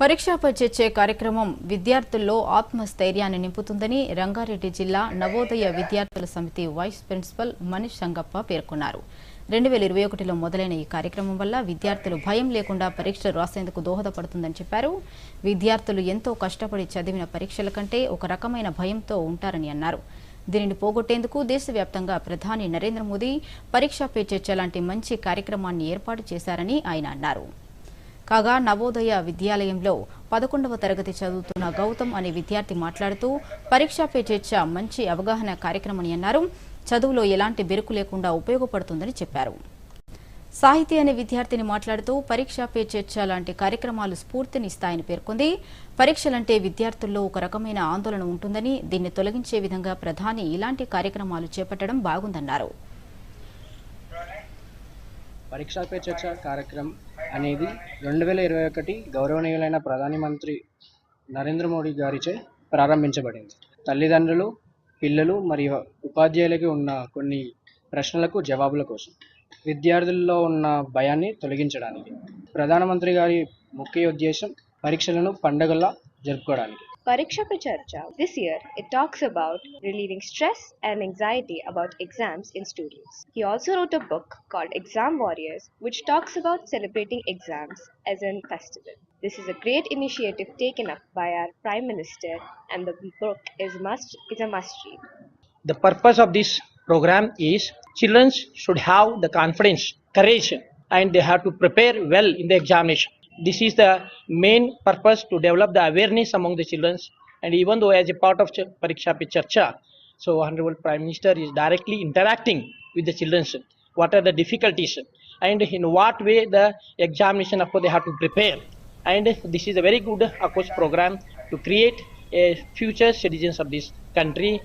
పరీక్షాపై చర్చే కార్యక్రమం విద్యార్థుల్లో ఆత్మస్థైర్యాన్ని నింపుతుందని రంగారెడ్డి జిల్లా నవోదయ విద్యార్థుల సమితి వైస్ ప్రిన్సిపల్ మనీష్ సంగప్ప పేర్కొన్నారు. రెండు వేల ఇరవై ఒకటిలో మొదలైన ఈ కార్యక్రమం వల్ల విద్యార్థులు భయం లేకుండా పరీక్షలు రాసేందుకు దోహదపడుతుందని చెప్పారు. విద్యార్థులు ఎంతో కష్టపడి చదివిన పరీక్షల కంటే ఒక రకమైన భయంతో ఉంటారని అన్నారు. దీనిని పోగొట్టేందుకు దేశవ్యాప్తంగా ప్రధాని నరేంద్ర మోదీ పరీక్షాపై చర్చ లాంటి మంచి కార్యక్రమాన్ని ఏర్పాటు చేశారని ఆయన అన్నారు. కాగా నవోదయ విద్యాలయంలో పదకొండవ తరగతి చదువుతున్న గౌతమ్ అనే విద్యార్థి మాట్లాడుతూ పరీక్షపై చర్చ మంచి అవగాహన కార్యక్రమని అన్నారు. చదువులో ఎలాంటి బెరుకు లేకుండా ఉపయోగపడుతుందని చెప్పారు. సాహితీ అనే విద్యార్థిని మాట్లాడుతూ పరీక్షపై చర్చ లాంటి కార్యక్రమాలు స్ఫూర్తినిస్తాయని పేర్కొంది. పరీక్షలంటే విద్యార్థుల్లో ఒక రకమైన ఆందోళన ఉంటుందని దీన్ని తొలగించే విధంగా ప్రధాని ఇలాంటి కార్యక్రమాలు చేపట్టడం బాగుందన్నారు. పరీక్షా పే చర్చ కార్యక్రమం అనేది రెండు వేల ఇరవై ఒకటి గౌరవనీయులైన ప్రధానమంత్రి నరేంద్ర మోడీ గారిచే ప్రారంభించబడింది. తల్లిదండ్రులు పిల్లలు మరియు ఉపాధ్యాయులకి ఉన్న కొన్ని ప్రశ్నలకు జవాబుల కోసం విద్యార్థుల్లో ఉన్న భయాన్ని తొలగించడానికి ప్రధానమంత్రి గారి ముఖ్య ఉద్దేశం పరీక్షలను పండగలా జరుపుకోవడానికి. Pariksha Pe Charcha. This year, it talks about relieving stress and anxiety about exams in students. He also wrote a book called Exam Warriors, which talks about celebrating exams as a festival. This is a great initiative taken up by our Prime Minister, and the book is must is a must read. The purpose of this program is children should have the confidence, courage, and they have to prepare well in the examination. This is the main purpose to develop the awareness among the children. And even though as a part of Pariksha Pe Charcha, so Honorable Prime Minister is directly interacting with the children. What are the difficulties and in what way the examination of course they have to prepare. And this is a very good of course program to create a future citizens of this country